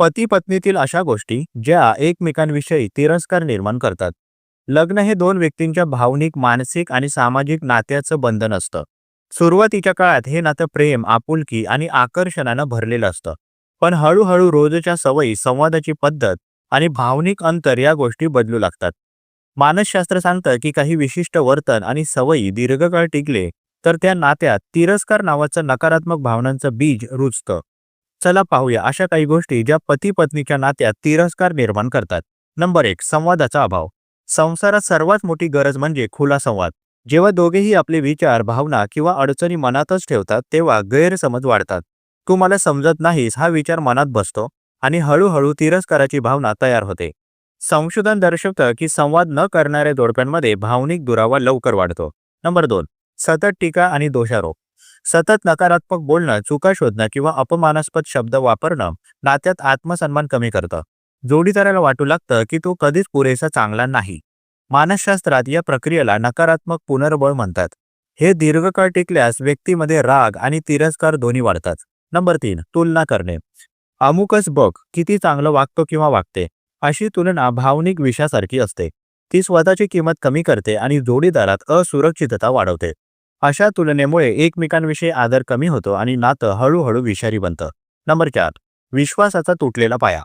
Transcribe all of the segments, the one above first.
पती पत्नीतील अशा गोष्टी ज्या एकमेकांविषयी तिरस्कार निर्माण करतात. लग्न हे दोन व्यक्तींच्या भावनिक मानसिक आणि सामाजिक नात्याचं बंधन असतं. सुरुवातीच्या काळात हे नातं प्रेम आपुलकी आणि आकर्षणानं भरलेलं असतं. पण हळूहळू रोजच्या सवयी संवादाची पद्धत आणि भावनिक अंतर या गोष्टी बदलू लागतात. मानसशास्त्र सांगतं की काही विशिष्ट वर्तन आणि सवयी दीर्घकाळ टिकले तर त्या नात्यात तिरस्कार नावाचं नकारात्मक भावनांचं बीज रुजतं. चला पाहूया अशा काही गोष्टी ज्या पती पत्नीच्या नात्यात तिरस्कार निर्माण करतात. नंबर एक संवादाचा अभाव. संसारात सर्वात मोठी गरज म्हणजे खुला संवाद. जेव्हा दोघेही आपले विचार भावना किंवा अडचणी मनातच ठेवतात तेव्हा गैरसमज वाढतात. तू मला समजत नाहीस हा विचार मनात बसतो आणि हळूहळू तिरस्काराची भावना तयार होते. संशोधन दर्शवतं की संवाद न करणाऱ्या जोडप्यांमध्ये भावनिक दुरावा लवकर वाढतो. नंबर दोन सतत टीका आणि दोषारोप. सतत नकारात्मक बोलणं चुका शोधणं किंवा अपमानास्पद शब्द वापरणं नात्यात आत्मसन्मान कमी करतं. जोडीदाराला वाटू लागतं की तो कधीच पुरेसा चांगला नाही. मानसशास्त्रात या प्रक्रियेला नकारात्मक पुनर्बळ म्हणतात. हे दीर्घकाळ टिकल्यास व्यक्तीमध्ये राग आणि तिरस्कार दोन्ही वाढतात. नंबर तीन तुलना करणे. अमुकच बघ किती चांगलं वागतो किंवा वागते. अशी तुलना भावनिक विषासारखी असते. ती स्वतःची किंमत कमी करते आणि जोडीदारात असुरक्षितता वाढवते. अशा तुलनेमुळे एकमेकांविषयी आदर कमी होतो आणि नातं हळूहळू विषारी बनतं. नंबर चार विश्वासाचा तुटलेला पाया.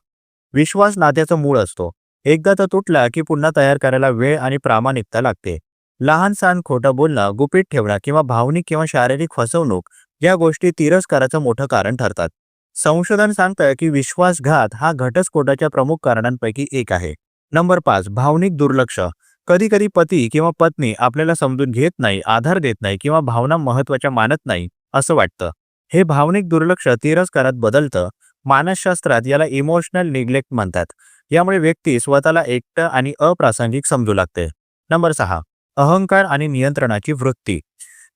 विश्वास नात्याचं मूळ असतो. एकदा तो तुटला की पुन्हा तयार करायला वेळ आणि प्रामाणिकता लागते. लहान सहान खोटं बोलणं गुपित ठेवणं किंवा भावनिक किंवा शारीरिक फसवणूक या गोष्टी तिरस्काराचं मोठं कारण ठरतात. संशोधन सांगतं की विश्वासघात हा घटस्फोटाच्या प्रमुख कारणांपैकी एक आहे. नंबर पाच भावनिक दुर्लक्ष. कधी कधी पती किंवा पत्नी आपल्याला समजून घेत नाही आधार देत नाही किंवा भावना महत्त्वाच्या मानत नाही असं वाटतं. हे भावनिक दुर्लक्ष तिरस्कारात बदलतं. मानसशास्त्रात याला इमोशनल निग्लेक्ट म्हणतात. यामुळे व्यक्ती स्वतःला एकटं आणि अप्रासंगिक समजू लागते. नंबर सहा. अहंकार आणि नियंत्रणाची वृत्ती.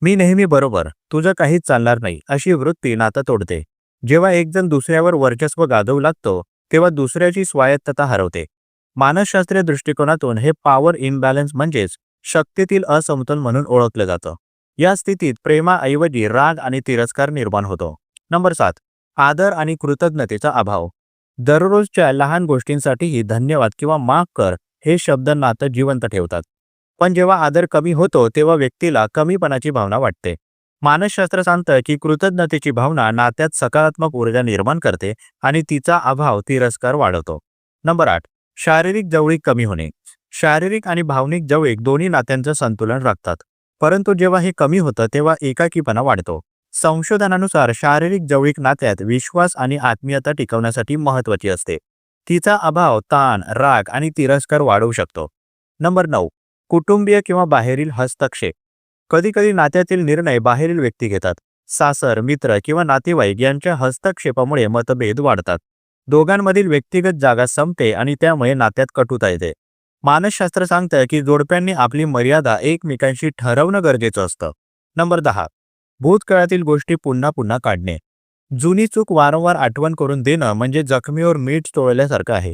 मी नेहमी बरोबर तुझं काहीच चालणार नाही अशी वृत्ती नातं तोडते. जेव्हा एकजण दुसऱ्यावर वर्चस्व गाजवू लागतो तेव्हा दुसऱ्याची स्वायत्तता हरवते. मानसशास्त्रीय दृष्टिकोनातून हे पॉवर इम्बॅलन्स म्हणजेच शक्तीतील असमतोल म्हणून ओळखलं जातं. या स्थितीत प्रेमाऐवजी राग आणि तिरस्कार निर्माण होतो. नंबर सात आदर आणि कृतज्ञतेचा अभाव. दररोजच्या लहान गोष्टींसाठीही धन्यवाद किंवा माफ कर हे शब्द नातं जिवंत ठेवतात. पण जेव्हा आदर कमी होतो तेव्हा व्यक्तीला कमीपणाची भावना वाटते. मानसशास्त्र सांगतं की कृतज्ञतेची भावना नात्यात सकारात्मक ऊर्जा निर्माण करते आणि तिचा अभाव तिरस्कार वाढवतो. नंबर आठ शारीरिक जवळीक कमी होणे. शारीरिक आणि भावनिक जवळीक दोन्ही नात्यांचं संतुलन राखतात. परंतु जेव्हा हे कमी होतं तेव्हा एकाकीपणा वाढतो. संशोधनानुसार शारीरिक जवळीक नात्यात विश्वास आणि आत्मीयता टिकवण्यासाठी महत्वाची असते. तिचा अभाव ताण राग आणि तिरस्कार वाढवू शकतो. नंबर नऊ. कुटुंबीय किंवा बाहेरील हस्तक्षेप. कधीकधी नात्यातील निर्णय बाहेरील व्यक्ती घेतात. सासर मित्र किंवा नातेवाईक यांच्या हस्तक्षेपामुळे मतभेद वाढतात. दोघांमधील व्यक्तिगत जागा संपते आणि त्यामुळे नात्यात कटुता येते. मानसशास्त्र सांगतं की जोडप्यांनी आपली मर्यादा एकमेकांशी ठरवणं गरजेचं असतं. नंबर दहा. भूतकाळातील गोष्टी पुन्हा पुन्हा काढणे. जुनी चूक वारंवार आठवण करून देणं म्हणजे जखमीवर मीठ चोळल्यासारखं आहे.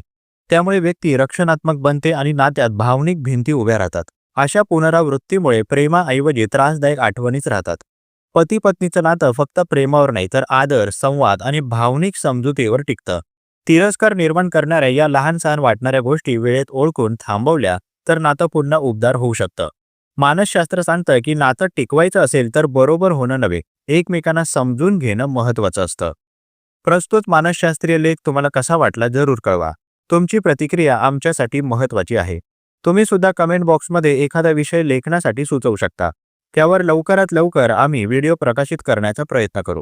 त्यामुळे व्यक्ती रक्षणात्मक बनते आणि नात्यात भावनिक भिंती उभ्या राहतात. अशा पुनरावृत्तीमुळे प्रेमाऐवजी त्रासदायक आठवणीच राहतात. पती पत्नीचं नातं फक्त प्रेमावर नाही तर आदर संवाद आणि भावनिक समजुतीवर टिकतं. तिरस्कार निर्माण करणाऱ्या या लहान सहान वाटणाऱ्या गोष्टी वेळेत ओळखून थांबवल्या तर नातं पुन्हा उबदार होऊ शकतं. मानसशास्त्र सांगतं की नातं टिकवायचं असेल तर बरोबर होणं नव्हे एकमेकांना समजून घेणं महत्वाचं असतं. प्रस्तुत मानसशास्त्रीय लेख तुम्हाला कसा वाटला जरूर कळवा. तुमची प्रतिक्रिया आमच्यासाठी महत्वाची आहे. तुम्ही सुद्धा कमेंट बॉक्समध्ये एखादा विषय लेखनासाठी सुचवू शकता. त्यावर लवकरात लवकर आम्ही व्हिडिओ प्रकाशित करण्याचा प्रयत्न करू.